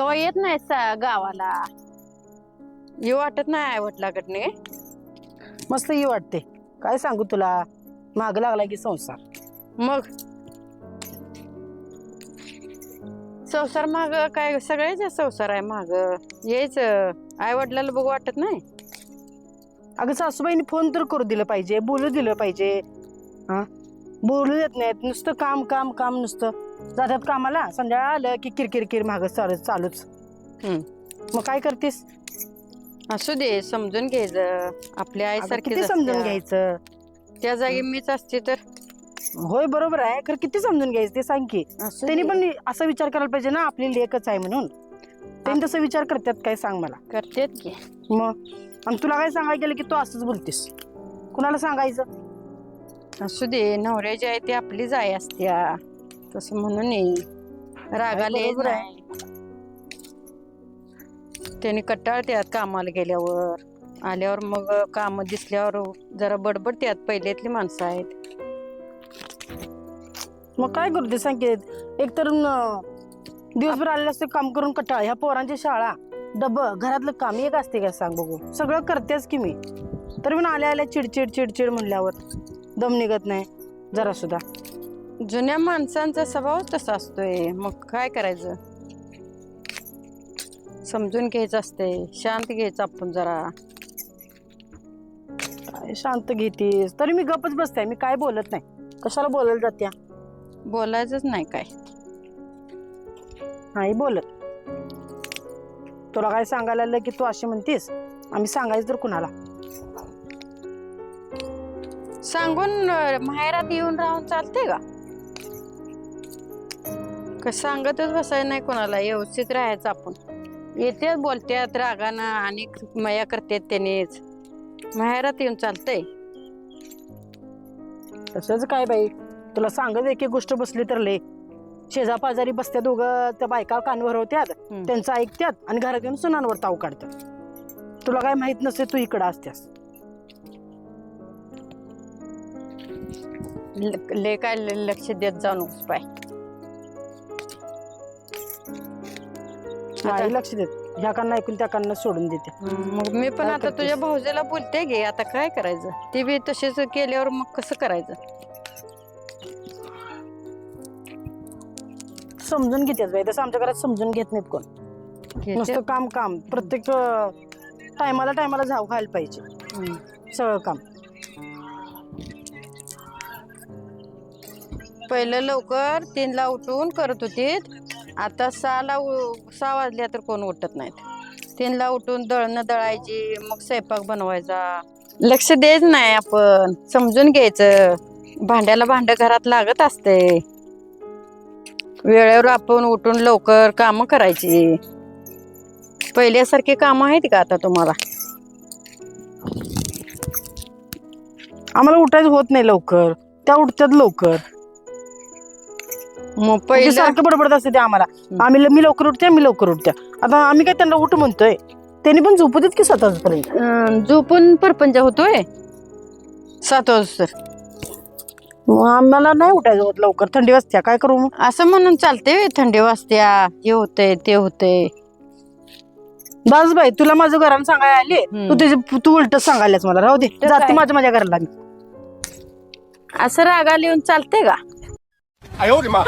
कवा येत नाही सा- गावाला? येऊ वाटत नाही वटलाकडने मस्त ही वाटते. काय सांगू तुला? माग लागला की संसार. मग? संसार माग काय? सगळ्याच संसार आहे माग. यायच आई वडिलाला बघू वाटत नाही. अगं सासूबाईने फोन तर करू दिलं पाहिजे बोलू दिलं पाहिजे. हा? बोलू देत नाहीत. नुसतं काम काम काम नुसतं. जातात कामाला. संध्याकाळ आलं की किरकिर किर माग चालू चालूच. हम्म. मग काय करतेस? असू दे समजून घ्यायचं. आपल्या अगं, आईसारखी किती समजून घ्यायचं? त्या जागी मीच असते तर. होय बरोबर आहे. खरं किती समजून घ्यायचं ते सांग की. असू त्यांनी दे. पण असा विचार करायला पाहिजे ना आपली लेखच आहे म्हणून. त्यांनी तसं विचार करतात काय सांग मला. करतेत की. मग? आणि तुला काय सांगायला गेलं की तू असंच बोलतेस? कुणाला सांगायचं? असू दे नवऱ्याची आहे ती आपलीच आई असत्या. तसं म्हणून नाही. रागाला. नाही. त्याने कटाळत्यात कामाला गेल्यावर. आल्यावर मग काम दिसल्यावर जरा बडबडत्यात पहिल्यातली माणसं आहेत. मग काय करू ते सांग की एक तर न- दिवसभर आलेलं असते काम करून कटाळ. ह्या पोरांची शाळा डब घरातलं काम एक असते काय सांग बघू? सगळं करतेच की मी. तरी पण आल्या आल्या चिडचिड चिडचिड म्हणल्यावर. दम निघत नाही. जरा सुद्धा जुन्या माणसांचा स्वभाव तसा असतोय. मग काय करायचं? समजून घ्यायचं असते शांत घ्यायचं आपण जरा. काय शांत घेतीस? तरी मी गपच बसते. मी काय बोलत नाही. कशाला बोलायला जात्या? बोलायचंच नाही काय. नाही बोलत. तुला काय सांगायला आलं की तू अशी म्हणतीस? आम्ही सांगायचं तर कुणाला? सांगून अं, माहेरात येऊन राहून चालते का? का सांगतच बसायचं नाही कोणाला व्यवस्थित राहायचं आपण. येत्यात बोलत्यात रागानं आणि मया करतात त्यानेच. माहेरात येऊन चालतंय. तसंच काय बाई तुला सांगत एक एक गोष्ट बसली तर ले शेजा पाजारी बसत्या दोघं त्या बायका कानवर होत्यात हम्म. त्यांचं ऐकत्यात आणि घरात येऊन सुनांवर ताव काढतात तुला काय माहीत नसते तू इकडं असत्यास. ल- ले काय ल- लक्ष देत नकोस पाय आता- नाही लक्ष देत. ह्या कांना ऐकून त्या कांना सोडून देते. मग मी पण काय आता तुझ्या? भाऊजीला बोलते गे आता काय करायचं? ते बी तसेच केल्यावर मग कसं करायचं? समजून घेतात बाई. तसं आमच्या घरात समजून घेत नाहीत कोण. घेते. नुसतं काम काम. प्रत्येक टायमाला टायमाला जाऊ व्हायला पाहिजे. हम्म. सगळं काम. पहिलं लवकर तीनला उठून करत होती आता सहाला उ- सहा वाजल्या तर कोण उठत नाहीत. तीनला उठून दळणं दळायची मग स्वयंपाक बनवायचा. लक्ष द्यायच नाही आपण. समजून घ्यायचं. भांड्याला भांड घरात लागत असते. वेळेवर आपण उठून लवकर कामं करायची. पहिल्यासारखी कामं आहेत का आता तुम्हाला? आम्हाला उठायचं होत नाही लवकर. त्या उठतात लवकर. मग पहिलं सारखं बडबडत असते ते आम्हाला. आम्ही मी लवकर उठते मी लवकर उठते. आता आम्ही काय त्यांना उठ म्हणतोय? त्यांनी पण झोपू देत की स्वतःच पर्यंत अं, झोपून परपंच होतोय? सात वाजता. मग आम्हाला नाही उठायचं होत लवकर. थंडी वाजत्या काय करू मग? असं म्हणून चालते थंडी वाजत्या हे होते ते होते बस बाई तुला माझं घराला सांगायला आले. तू त्याचे तू उलट सांगायलाच मला. राहू दे. जाते? माझ्या माझ्या घराला मी असं रागाला येऊन चालते का? 哎呦我的妈！